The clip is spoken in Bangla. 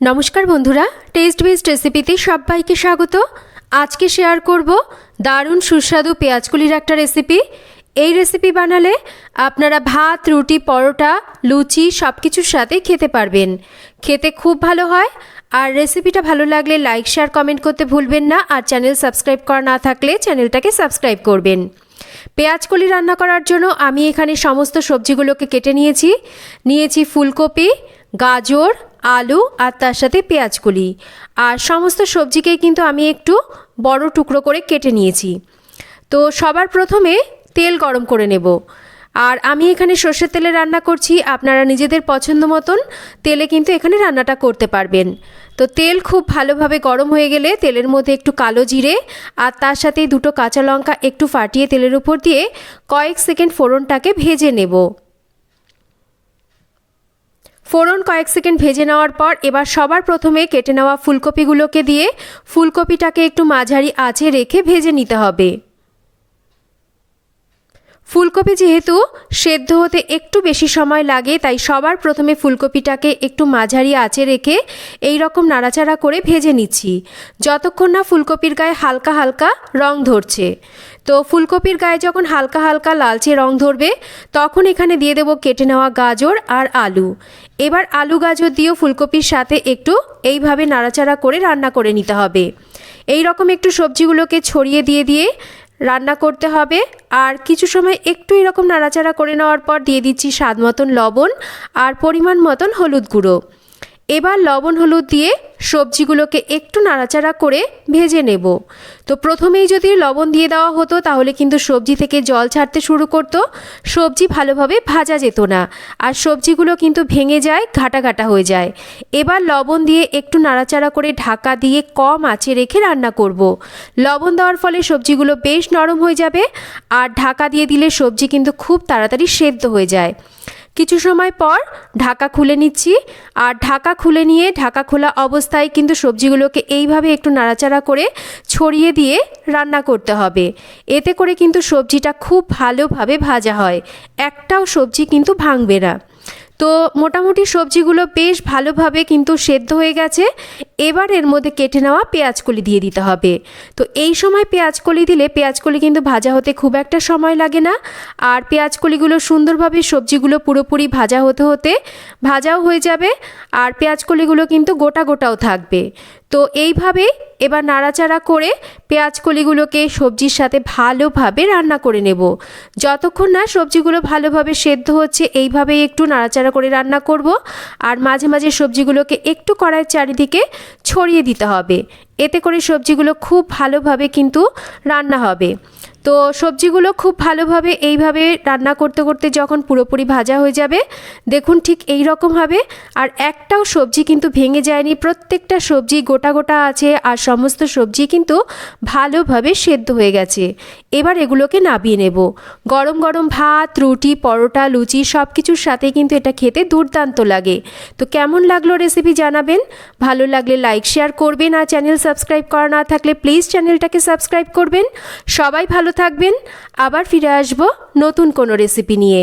নমস্কার বন্ধুরা টেস্ট বেস্ট রেসিপিতে সবাইকে স্বাগত। আজকে শেয়ার করব দারুণ সুস্বাদু পেঁয়াজকুলির একটা রেসিপি এই রেসিপি বানালে আপনারা ভাত, রুটি, পরোটা, লুচি সব কিছুর সাথে খেতে পারবেন। খেতে খুব ভালো হয়। আর রেসিপিটা ভালো লাগলে লাইক শেয়ার কমেন্ট করতে ভুলবেন না। আর চ্যানেল সাবস্ক্রাইব করা না থাকলে চ্যানেলটাকে সাবস্ক্রাইব করবেন। পেঁয়াজকলি রান্না করার জন্য আমি এখানে সমস্ত সবজিগুলোকে কেটে নিয়েছি। নিয়েছি ফুলকপি, গাজর আলু আর তার সাথে পেঁয়াজকলি। আর সমস্ত সবজিকেই কিন্তু আমি একটু বড় টুকরো করে কেটে নিয়েছি। তো সবার প্রথমে তেল গরম করে নেব। আর আমি এখানে সর্ষের তেলে রান্না করছি, আপনারা নিজেদের পছন্দ মতন তেলে কিন্তু এখানে রান্নাটা করতে পারবেন। তো তেল খুব ভালোভাবে গরম হয়ে গেলে তেলের মধ্যে একটু কালো জিরে আর তার সাথে দুটো কাঁচা লঙ্কা একটু ফাটিয়ে তেলের উপর দিয়ে কয়েক সেকেন্ড ফোড়নটাকে ভেজে নেব। ফোড়ন কয়েক সেকেন্ড ভেজে নেওয়ার পর এবার সবার প্রথমে কেটে নেওয়া ফুলকপিগুলোকে দিয়ে ফুলকপিটাকে একটু মাঝারি আঁচে রেখে ভেজে নিতে হবে। ফুলকপি যেহেতু সেদ্ধ হতে একটু বেশি সময় লাগে, তাই সবার প্রথমে ফুলকপিটাকে একটু মাঝারি আঁচে রেখে এই রকম নাড়াচাড়া করে ভেজে নিচ্ছি। যতক্ষণ না ফুলকপির গায়ে হালকা হালকা রং ধরছে। তো ফুলকপির গায়ে যখন হালকা হালকা লালচে রং ধরবে, তখন এখানে দিয়ে দেবো কেটে নেওয়া গাজর আর আলু। এবার আলু গাজর দিয়েও ফুলকপির সাথে একটু এইভাবে নাড়াচাড়া করে রান্না করে নিতে হবে। এই রকম একটু সবজিগুলোকে ছড়িয়ে দিয়ে দিয়ে রান্না করতে হবে। আর কিছু সময় একটু এরকম নাড়াচাড়া করে নেওয়ার পর দিয়ে দিচ্ছি স্বাদ মতন লবণ আর পরিমাণ মতন হলুদ গুঁড়ো। এবার লবণ হলুদ দিয়ে সবজিগুলোকে একটু নাড়াচাড়া করে ভেজে নেব। তো প্রথমেই যদি লবণ দিয়ে দেওয়া হতো, তাহলে কিন্তু সবজি থেকে জল ছাড়তে শুরু করতো। সবজি ভালোভাবে ভাজা যেত না, আর সবজিগুলো কিন্তু ভেঙে যায়, ঘাটা ঘাটা হয়ে যায়। এবার লবণ দিয়ে একটু নাড়াচাড়া করে ঢাকা দিয়ে কম আঁচে রেখে রান্না করব। লবণ দেওয়ার ফলে সবজিগুলো বেশ নরম হয়ে যাবে, আর ঢাকা দিয়ে দিলে সবজি কিন্তু খুব তাড়াতাড়ি সেদ্ধ হয়ে যায়। কিছু সময় পর ঢাকা খুলে নিচ্ছি। আর ঢাকা খুলে নিয়ে ঢাকা খোলা অবস্থায় কিন্তু সবজিগুলোকে এইভাবে একটু নাড়াচাড়া করে ছড়িয়ে দিয়ে রান্না করতে হবে। এতে করে কিন্তু সবজিটা খুব ভালোভাবে ভাজা হয়। একটাও সবজি কিন্তু ভাঙবে না। তো মোটামুটি সবজিগুলো বেশ ভালোভাবে কিন্তু সেদ্ধ হয়ে গেছে। এবার এর মধ্যে কেটে নেওয়া পেঁয়াজকলি দিয়ে দিতে হবে। তো এই সময় পেঁয়াজকলি দিলে পেঁয়াজকলি কিন্তু ভাজা হতে খুব একটা সময় লাগে না। আর পেঁয়াজকলিগুলো সুন্দরভাবে সবজিগুলো পুরোপুরি ভাজা হতে হতে ভাজাও হয়ে যাবে। আর পেঁয়াজকলিগুলো কিন্তু গোটা গোটাও থাকবে। তো এইভাবে এবার নাড়াচাড়া করে পেঁয়াজ কলিগুলোকে সবজির সাথে ভালোভাবে রান্না করে নেব। যতক্ষণ না সবজিগুলো ভালোভাবে সেদ্ধ হচ্ছে, এইভাবেই একটু নাড়াচাড়া করে রান্না করব। আর মাঝে মাঝে সবজিগুলোকে একটু কড়াইয়ের চারিদিকে ছড়িয়ে দিতে হবে। এতে করে সবজিগুলো খুব ভালোভাবে কিন্তু রান্না হবে। তো সবজিগুলো খুব ভালোভাবে এইভাবে রান্না করতে করতে যখন পুরোপুরি ভাজা হয়ে যাবে, দেখুন ঠিক এই রকম হবে। আর একটাও সবজি কিন্তু ভেঙে যায়নি, প্রত্যেকটা সবজি গোটা গোটা আছে আর সমস্ত সবজি কিন্তু ভালোভাবে সেদ্ধ হয়ে গেছে। এবার এগুলোকে নাবিয়ে নেব। গরম গরম ভাত, রুটি, পরোটা, লুচি সব কিছুর সাথে কিন্তু এটা খেতে দুর্দান্ত লাগে। তো কেমন লাগল রেসিপি জানাবেন? ভালো লাগলে লাইক, শেয়ার করবেন আর চ্যানেল সাবস্ক্রাইব করা না থাকলে প্লিজ চ্যানেলটাকে সাবস্ক্রাইব করবেন। সবাই ভালো থাকবেন আবার ফিরে আসব নতুন কোনো রেসিপি নিয়ে।